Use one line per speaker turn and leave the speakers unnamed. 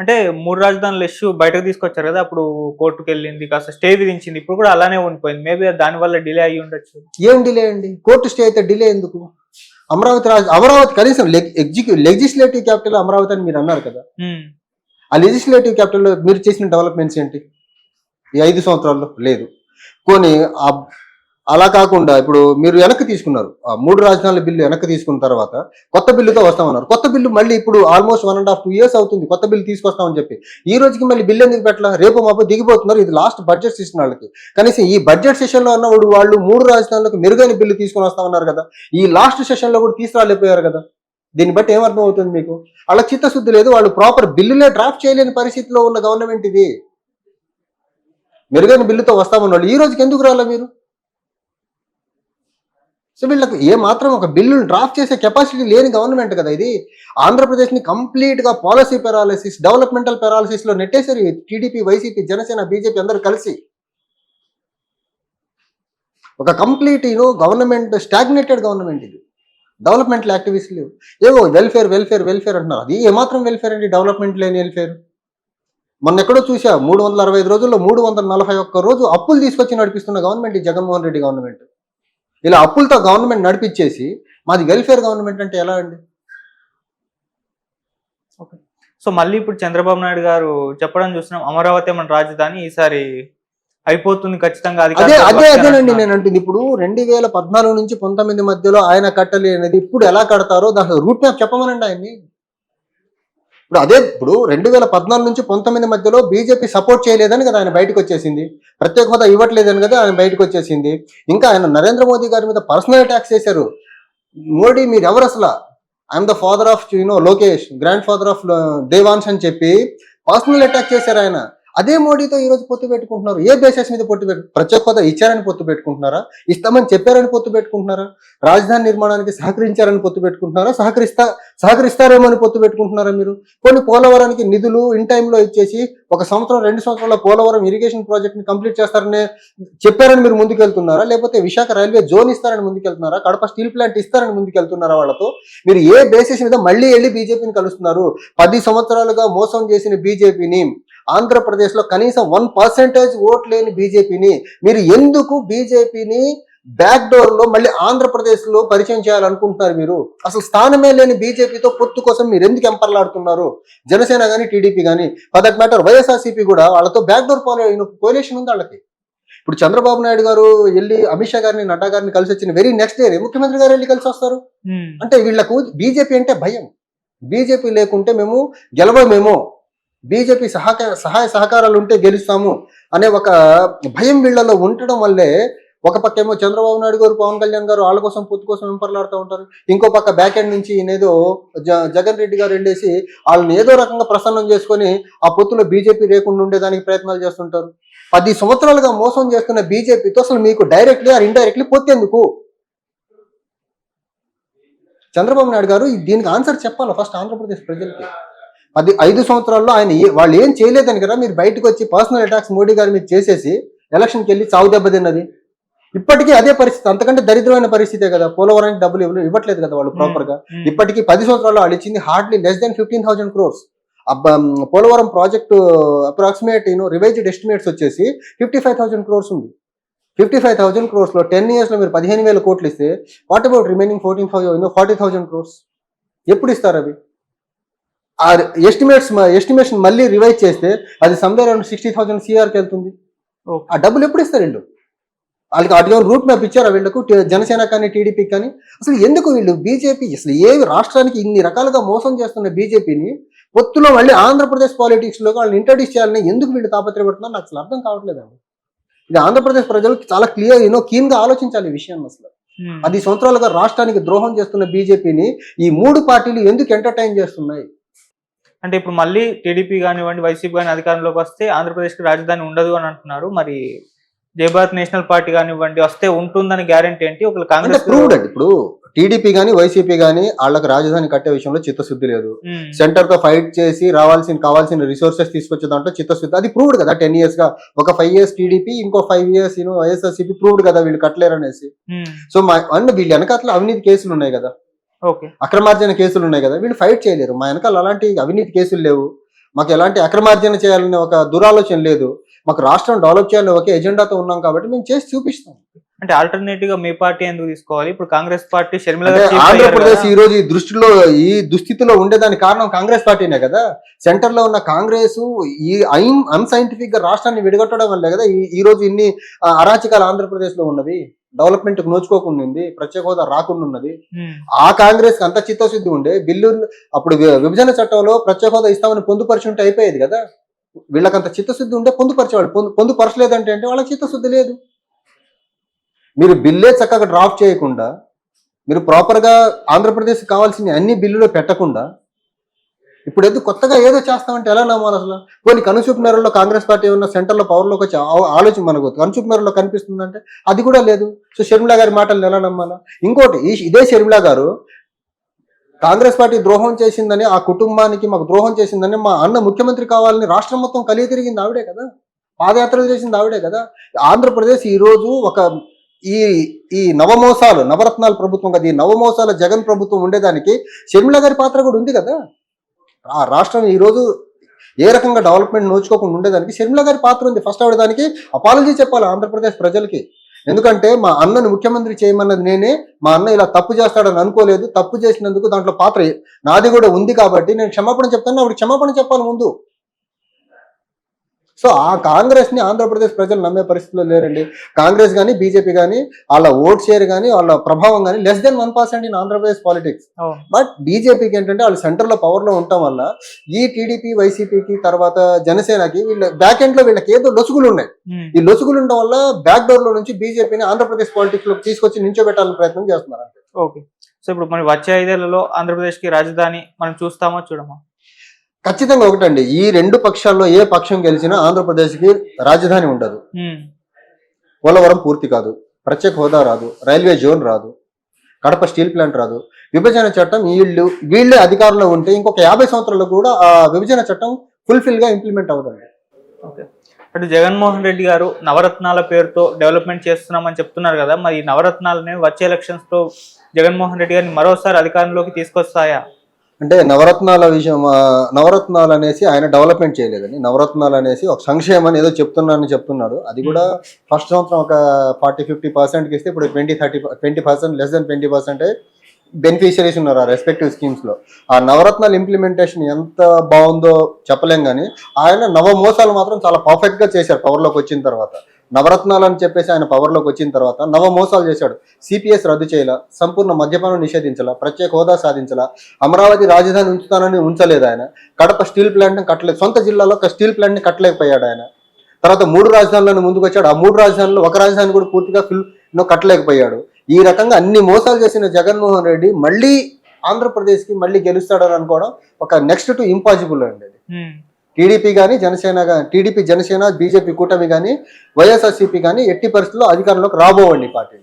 అంటే మూడు రాజధానుల ఇష్యూ బయటకు తీసుకొచ్చారు కదా అప్పుడు కోర్టుకు వెళ్ళింది కాస్త స్టే విధించింది. ఇప్పుడు కూడా అలానే ఉండిపోయింది. మేబీ దాని వల్ల డిలే అయ్యి ఉండొచ్చు.
ఏం డిలే అండి? కోర్టు స్టే అయితే డిలే ఎందుకు? అమరావతి రాజ అమరావతి కనీసం ఎగ్జిక్యూ లెజిస్లేటివ్ క్యాపిటల్ అమరావతి అని మీరు అన్నారు కదా.
ఉమ్,
ఆ లెజిస్లేటివ్ క్యాపిటల్లో మీరు చేసిన డెవలప్మెంట్స్ ఏంటి? ఈ ఐదు సంవత్సరాల్లో లేదు. కొన్ని ఆ- అలా కాకుండా ఇప్పుడు మీరు వెనక్కి తీసుకున్నారు. ఆ మూడు రాజధానుల బిల్లు వెనక్కి తీసుకున్న తర్వాత కొత్త బిల్లుతో వస్తామన్నారు. కొత్త బిల్లు మళ్ళీ ఇప్పుడు almost one and half two years అవుతుంది. కొత్త బిల్లు తీసుకొస్తామని చెప్పి. ఈ రోజుకి మళ్ళీ బిల్లు ఎందుకు పెట్టాల? రేపు మాపు దిగిపోతున్నారు. ఇది లాస్ట్ బడ్జెట్ సెషన్ వాళ్ళకి. కనీసం ఈ బడ్జెట్ సెషన్లో ఉన్నప్పుడు వాళ్ళు మూడు రాజధానులకు మెరుగైన బిల్లు తీసుకొని వస్తామన్నారు కదా. ఈ లాస్ట్ సెషన్లో కూడా తీసుకురాలేకపోయారు కదా. దీన్ని బట్టి ఏమర్థం అవుతుంది మీకు? అలా చిత్తశుద్ధి లేదు. వాళ్ళు ప్రాపర్ బిల్లులే డ్రాఫ్ట్ చేయలేని పరిస్థితిలో ఉన్న గవర్నమెంట్ ఇది. మెరుగైన బిల్లుతో వస్తామన్న వాళ్ళు ఈ రోజుకి ఎందుకు రాలే మీరు? సో వీళ్ళకు ఏ మాత్రం ఒక బిల్లును డ్రాఫ్ట్ చేసే కెపాసిటీ లేని గవర్నమెంట్ కదా ఇది. ఆంధ్రప్రదేశ్ని కంప్లీట్గా పాలసీ పెరాలసిస్ డెవలప్మెంటల్ పెరాలసిస్లో నెట్టేశారు టీడీపీ వైసీపీ జనసేన బీజేపీ అందరూ కలిసి. ఒక complete you know government stagnated government ఇది. డెవలప్మెంటల్ యాక్టివిటీస్ లేవు. ఏవో వెల్ఫేర్ వెల్ఫేర్ వెల్ఫేర్ అంటున్నారు. అది ఏమాత్రం వెల్ఫేర్ అండి? డెవలప్మెంట్ లేని వెల్ఫేర్ మొన్న ఎక్కడో చూసా మూడు వందల అరవై ఐదు రోజుల్లో మూడు వందల నలభై ఒక్క రోజు అప్పులు తీసుకొచ్చి నడిపిస్తున్న గవర్నమెంట్ ఈ జగన్మోహన్ రెడ్డి గవర్నమెంట్ ఇలా అప్పులతో గవర్నమెంట్ నడిపించేసి మాది వెల్ఫేర్ గవర్నమెంట్ అంటే ఎలా అండి?
సో మళ్ళీ ఇప్పుడు చంద్రబాబు నాయుడు గారు చెప్పడం చూస్తున్నాం అమరావతి మన రాజధాని ఈసారి అయిపోతుంది ఖచ్చితంగా
అదే అదే అదేనండి. నేను అంటుంది. ఇప్పుడు రెండు వేల పద్నాలుగు నుంచి పంతొమ్మిది మధ్యలో ఆయన కట్టలి అనేది ఇప్పుడు ఎలా కడతారో దాని రూట్ మ్యాప్ చెప్పమనండి ఆయన్ని. ఇప్పుడు అదే ఇప్పుడు రెండు వేల పద్నాలుగు నుంచి పంతొమ్మిది మధ్యలో బీజేపీ సపోర్ట్ చేయలేదని కదా ఆయన బయటకు వచ్చేసింది. ప్రత్యేక హోదా ఇవ్వట్లేదని కదా ఆయన బయటకు వచ్చేసింది. ఇంకా ఆయన నరేంద్ర మోదీ గారి మీద పర్సనల్ అటాక్స్ చేశారు. మోడీ మీరు ఎవరు అసలు I'm the father of you know Lokesh grandfather of Devansh అని చెప్పి పర్సనల్ అటాక్ చేశారు ఆయన. అదే మోడీతో ఈ రోజు పొత్తు పెట్టుకుంటున్నారు. ఏ బేసెస్ మీద పొత్తు పెట్టు ప్రత్యేక హోదా ఇచ్చారని పొత్తు పెట్టుకుంటున్నారా? ఇస్తామని చెప్పారని పొత్తు పెట్టుకుంటున్నారా? రాజధాని నిర్మాణానికి సహకరించారని పొత్తు పెట్టుకుంటున్నారా? సహకరిస్తా సహకరిస్తారేమో అని పొత్తు పెట్టుకుంటున్నారా మీరు? కొన్ని పోలవరానికి నిధులు ఇన్ టైంలో ఇచ్చేసి ఒక సంవత్సరం రెండు సంవత్సరాల పోలవరం ఇరిగేషన్ ప్రాజెక్ట్ని కంప్లీట్ చేస్తారని చెప్పారని మీరు ముందుకెళ్తున్నారా? లేకపోతే విశాఖ రైల్వే జోన్ ఇస్తారని ముందుకెళ్తున్నారా? కడప స్టీల్ ప్లాంట్ ఇస్తారని ముందుకెళ్తున్నారా వాళ్ళతో? మీరు ఏ బేసిస్ మీద మళ్ళీ వెళ్ళి బీజేపీని కలుస్తున్నారు? పది సంవత్సరాలుగా మోసం చేసిన బీజేపీని ఆంధ్రప్రదేశ్లో కనీసం వన్ పర్సెంటేజ్ ఓట్ లేని బీజేపీని మీరు ఎందుకు బీజేపీని బ్యాక్ డోర్లో మళ్ళీ ఆంధ్రప్రదేశ్లో పరిచయం చేయాలనుకుంటున్నారు మీరు? అసలు స్థానమే లేని బీజేపీతో పొత్తు కోసం మీరు ఎందుకు ఎంపర్లాడుతున్నారు? జనసేన గానీ టీడీపీ గానీ ఫర్ దట్ మ్యాటర్ వైఎస్ఆర్సీపీ కూడా వాళ్ళతో బ్యాక్ డోర్ కోలేషన్ ఉంది వాళ్ళకి. ఇప్పుడు చంద్రబాబు నాయుడు గారు వెళ్ళి అమిత్ షా గారిని నడ్డా గారిని కలిసి వచ్చిన వెరీ నెక్స్ట్ డే ముఖ్యమంత్రి గారు వెళ్ళి కలిసి వస్తారు. అంటే వీళ్ళకు బీజేపీ అంటే భయం. బీజేపీ లేకుంటే మేము గెలవమేమో. బీజేపీ సహకార సహాయ సహకారాలు ఉంటే గెలుస్తాము అనే ఒక భయం వీళ్ళలో ఉండడం వల్లే ఒక పక్క ఏమో చంద్రబాబు నాయుడు గారు పవన్ కళ్యాణ్ గారు వాళ్ళ కోసం పొత్తు కోసం వెంపర్లాడుతూ ఉంటారు. ఇంకో పక్క బ్యాక్ ఎండ్ నుంచి ఈయనేదో జ- జగన్ రెడ్డి గారు వెళ్ళేసి వాళ్ళని ఏదో రకంగా ప్రసన్నం చేసుకొని ఆ పొత్తులో బీజేపీ లేకుండా ఉండేదానికి ప్రయత్నాలు చేస్తుంటారు. పది సంవత్సరాలుగా మోసం చేస్తున్న బీజేపీతో అసలు మీకు డైరెక్ట్లీ ఆర్ ఇండైరెక్ట్లీ పొత్తెందుకు చంద్రబాబు నాయుడు గారు దీనికి ఆన్సర్ చెప్పాలి ఫస్ట్ ఆంధ్రప్రదేశ్ ప్రజలకి? అది ఐదు సంవత్సరాల్లో ఆయన వాళ్ళు ఏం చేయలేదని కదా మీరు బయటకు వచ్చి పర్సనల్ అటాక్స్ మోడీ గారి మీద చేసేసి ఎలక్షన్కి వెళ్ళి చావు దెబ్బతిన్నది ఇప్పటికీ అదే పరిస్థితి. అంతకంటే దరిద్రమైన పరిస్థితే కదా? పోలవరానికి డబ్బులు ఇవ్వలేదు ఇవ్వట్లేదు కదా వాళ్ళు
ప్రాపర్గా?
ఇప్పటికీ పది సంవత్సరాల్లో వాళ్ళు ఇచ్చింది hardly less than fifteen thousand crores Polavaram project approximate you know revised estimates వచ్చేసి ఫిఫ్టీ ఫైవ్ థౌసండ్ క్రోర్స్ ఉంది. ఫిఫ్టీ ఫైవ్ థౌసండ్ క్రోర్స్లో టెన్ ఇయర్స్లో మీరు పదిహేను వేల కోట్లు ఇస్తే what about remaining fourteen thousand forty thousand crores ఎప్పుడు ఇస్తారు అవి? ఆ ఎస్టిమేట్స్ ఎస్టిమేషన్ మళ్ళీ రివైజ్ చేస్తే అది సమ్వేర్ అరౌండ్ సిక్స్టీ థౌసండ్ సిఆర్కి వెళ్తుంది. ఆ డబ్బులు ఎప్పుడు ఇస్తారు వీళ్ళు? వాళ్ళకి అటు రూట్ మ్యాప్ ఇచ్చారా వీళ్ళకు? జనసేన కానీ టీడీపీ కానీ? అసలు ఎందుకు వీళ్ళు బీజేపీ అసలు ఏ రాష్ట్రానికి ఇన్ని రకాలుగా మోసం చేస్తున్న బీజేపీని పొత్తులో మళ్ళీ ఆంధ్రప్రదేశ్ పాలిటిక్స్లో వాళ్ళని ఇంట్రడ్యూస్ చేయాలని ఎందుకు వీళ్ళు తాపత్రయపడుతున్నారు? నాకు అసలు అర్థం కావట్లేదండి. ఇది ఆంధ్రప్రదేశ్ ప్రజలు చాలా క్లియర్ యూనో కీన్గా ఆలోచించాలి ఈ విషయాన్ని అసలు.
ఉమ్.
పది సంవత్సరాలుగా రాష్ట్రానికి ద్రోహం చేస్తున్న బీజేపీని ఈ మూడు పార్టీలు ఎందుకు ఎంటర్టైన్ చేస్తున్నాయి?
అంటే ఇప్పుడు మళ్ళీ టీడీపీ కానివ్వండి వైసీపీ కానీ అధికారంలోకి వస్తే ఆంధ్రప్రదేశ్కి రాజధాని ఉండదు అని అంటున్నారు. మరి జయభారత్ నేషనల్ పార్టీ కానివ్వండి వస్తే ఉంటుందని గ్యారంటీ ఏంటి?
అంటే
కాంగ్రెస్
ప్రూవ్డ్ అండి ఇప్పుడు టీడీపీ గానీ వైసీపీ గానీ వాళ్ళకి రాజధాని కట్టే విషయంలో చిత్తశుద్ధి లేదు. సెంటర్తో ఫైట్ చేసి రావాల్సిన కావాల్సిన రిసోర్సెస్ తీసుకొచ్చే దాంట్లో చిత్తశుద్ధి. అది ప్రూవ్డ్ కదా. టెన్ ఇయర్స్గా ఒక ఫైవ్ ఇయర్స్ టీడీపీ ఇంకో five years you know YSRCP proved కదా వీళ్ళు కట్టలేరు అనేసి సో మా అన్న వీళ్ళు వెనకాతల అవినీతి కేసులు ఉన్నాయి కదా. అక్రమార్జన కేసులు ఉన్నాయి కదా వీళ్ళు ఫైట్ చేయలేరు. మా వెనకాల అలాంటి అవినీతి కేసులు లేవు. మాకు ఎలాంటి అక్రమార్జన చేయాలనే ఒక దురాలోచన లేదు. మాకు రాష్ట్రం డెవలప్ చేయాలని ఒకే ఎజెండాతో ఉన్నాం కాబట్టి మేము చేసి చూపిస్తాం.
అంటే ఆల్టర్నేటివ్గా మీ పార్టీ ఎందుకు తీసుకోవాలి? ఇప్పుడు కాంగ్రెస్ పార్టీ షర్మిల
ఆంధ్రప్రదేశ్. ఈ రోజు ఈ దృష్టిలో ఈ దుస్థితిలో ఉండేదానికి కారణం కాంగ్రెస్ పార్టీనే కదా. సెంటర్లో ఉన్న కాంగ్రెస్ ఈ అన్సైంటిఫిక్గా రాష్ట్రాన్ని విడగొట్టడం వల్లే కదా ఈ- రోజు ఇన్ని అరాచకాలు ఆంధ్రప్రదేశ్లో ఉన్నవి. డెవలప్మెంట్ నోచుకోకుండా ఉంది ప్రత్యేక హోదా రాకుండా ఉన్నది ఆ కాంగ్రెస్ అంత చిత్తశుద్ధి ఉండే బిల్లు అప్పుడు విభజన చట్టంలో ప్రత్యేక హోదా ఇస్తామని పొందుపరిచి ఉంటే అయిపోయేది కదా? వీళ్ళకంత చిత్తశుద్ధి ఉంటే పొందుపరిచేవాళ్ళు పొందు పొందుపరచలేదంటే అంటే వాళ్ళకి చిత్తశుద్ధి లేదు. మీరు బిల్లే చక్కగా డ్రాఫ్ట్ చేయకుండా మీరు ప్రాపర్గా ఆంధ్రప్రదేశ్ కావాల్సిన అన్ని బిల్లులో పెట్టకుండా ఇప్పుడు ఏదో కొత్తగా ఏదో చేస్తామంటే ఎలా నమ్మాలి అసలు? కొన్ని కనుచూపు మేరలో కాంగ్రెస్ పార్టీ ఉన్న సెంటర్లో పవర్లోకి వచ్చి ఆలోచన మనకు కనుచూపు మేరలో కనిపిస్తుందంటే అది కూడా లేదు. సో షర్మిలా గారి మాటలు ఎలా నమ్మాలా? ఇంకోటి ఇదే షర్మిలా గారు కాంగ్రెస్ పార్టీ ద్రోహం చేసిందని ఆ కుటుంబానికి మాకు ద్రోహం చేసిందని మా అన్న ముఖ్యమంత్రి కావాలని రాష్ట్రం మొత్తం కలిగి తిరిగింది ఆవిడే కదా. పాదయాత్రలు చేసింది ఆవిడే కదా. ఆంధ్రప్రదేశ్ ఈరోజు ఒక ఈ ఈ నవమోసాలు నవరత్నాల ప్రభుత్వం కదా ఈ నవమోసాల జగన్ ప్రభుత్వం ఉండేదానికి షర్మిల గారి పాత్ర కూడా ఉంది కదా. ఆ రాష్ట్రం ఈరోజు ఏ రకంగా డెవలప్మెంట్ నోచుకోకుండా ఉండేదానికి షర్మిల గారి పాత్ర ఉంది. ఫస్ట్ ఆవిడ దానికి అపాలజీ చెప్పాలి ఆంధ్రప్రదేశ్ ప్రజలకి. ఎందుకంటే మా అన్నను ముఖ్యమంత్రి చేయమన్నది నేనే మా అన్న ఇలా తప్పు చేస్తాడని అనుకోలేదు. తప్పు చేసినందుకు దాంట్లో పాత్ర నాది కూడా ఉంది కాబట్టి నేను క్షమాపణ చెప్తాను. ఆవిడ క్షమాపణ చెప్పాలి ముందు. సో ఆ కాంగ్రెస్ని ఆంధ్రప్రదేశ్ ప్రజలు నమ్మే పరిస్థితిలో లేరండి. కాంగ్రెస్ కానీ బీజేపీ కానీ వాళ్ళ ఓట్ షేర్ కానీ వాళ్ళ ప్రభావం కానీ less than one percent in Andhra Pradesh politics but బీజేపీకి ఏంటంటే వాళ్ళు సెంటర్లో పవర్లో ఉండటం వల్ల ఈ టీడీపీ వైసీపీకి తర్వాత జనసేనకి వీళ్ళ బ్యాక్ ఎండ్లో వీళ్ళకి ఏదో లొసుగులు ఉన్నాయి. ఈ లొసుగులు ఉండడం వల్ల బ్యాక్ డోర్లో నుంచి బీజేపీని ఆంధ్రప్రదేశ్ పాలిటిక్స్లోకి తీసుకొచ్చి నించోబెట్టాలని ప్రయత్నం చేస్తున్నారు.
ఓకే. సో ఇప్పుడు మరి వచ్చే ఐదేళ్ళలో ఆంధ్రప్రదేశ్కి రాజధాని మనం చూస్తామా చూడమా?
ఖచ్చితంగా ఒకటండి. ఈ రెండు పక్షాల్లో ఏ పక్షం గెలిచినా ఆంధ్రప్రదేశ్కి రాజధాని ఉండదు. పోలవరం పూర్తి కాదు. ప్రత్యేక హోదా రాదు. రైల్వే జోన్ రాదు. కడప స్టీల్ ప్లాంట్ రాదు. విభజన చట్టం వీళ్ళు వీళ్ళే అధికారంలో ఉంటే ఇంకొక యాభై సంవత్సరాలు కూడా ఆ విభజన చట్టం ఫుల్ఫిల్గా ఇంప్లిమెంట్ అవుతుంది
ఓకే. అటు జగన్మోహన్ రెడ్డి గారు నవరత్నాల పేరుతో డెవలప్మెంట్ చేస్తున్నామని చెప్తున్నారు కదా మరి ఈ నవరత్నాలని వచ్చే ఎలక్షన్స్లో జగన్మోహన్ రెడ్డి గారిని మరోసారి అధికారంలోకి తీసుకొస్తాయా?
అంటే నవరత్నాల విషయం నవరత్నాలు అనేసి ఆయన డెవలప్మెంట్ చేయలేదండి. నవరత్నాలు అనేసి ఒక సంక్షేమం ఏదో చెప్తున్నానని చెప్తున్నాడు. అది కూడా ఫస్ట్ సంవత్సరం ఒక ఫార్టీ ఫిఫ్టీ పర్సెంట్కి ఇస్తే ఇప్పుడు twenty thirty twenty percent less than twenty percent beneficiaries ఉన్నారు ఆ రెస్పెక్టివ్ స్కీమ్స్లో. ఆ నవరత్నాల ఇంప్లిమెంటేషన్ ఎంత బాగుందో చెప్పలేం కానీ ఆయన నవ మోసాలు మాత్రం చాలా పర్ఫెక్ట్గా చేశారు పవర్లోకి వచ్చిన తర్వాత. నవరత్నాలు అని చెప్పేసి ఆయన పవర్లోకి వచ్చిన తర్వాత నవ మోసాలు చేశాడు. సిపిఎస్ రద్దు చేయాల? సంపూర్ణ మద్యపానం నిషేధించాల? ప్రత్యేక హోదా సాధించాల? అమరావతి రాజధాని ఉంచుతానని ఉంచలేదు ఆయన. కడప స్టీల్ ప్లాంట్ కట్టలేదు. సొంత జిల్లాలో ఒక స్టీల్ ప్లాంట్ని కట్టలేకపోయాడు ఆయన. తర్వాత మూడు రాజధానులను ముందుకు వచ్చాడు. ఆ మూడు రాజధానులు ఒక రాజధాని కూడా పూర్తిగా ఫిల్ కట్టలేకపోయాడు. ఈ రకంగా అన్ని మోసాలు చేసిన జగన్మోహన్ రెడ్డి మళ్ళీ ఆంధ్రప్రదేశ్కి మళ్ళీ గెలుస్తాడని అనుకోవడం ఒక నెక్స్ట్ టు ఇంపాసిబుల్ అండి అది. టీడీపీ కానీ జనసేన కానీ టీడీపీ జనసేన బీజేపీ కూటమి కానీ వైఎస్ఆర్సీపీ కానీ ఎట్టి పరిస్థితుల్లో అధికారంలోకి రాబోవండి పార్టీ.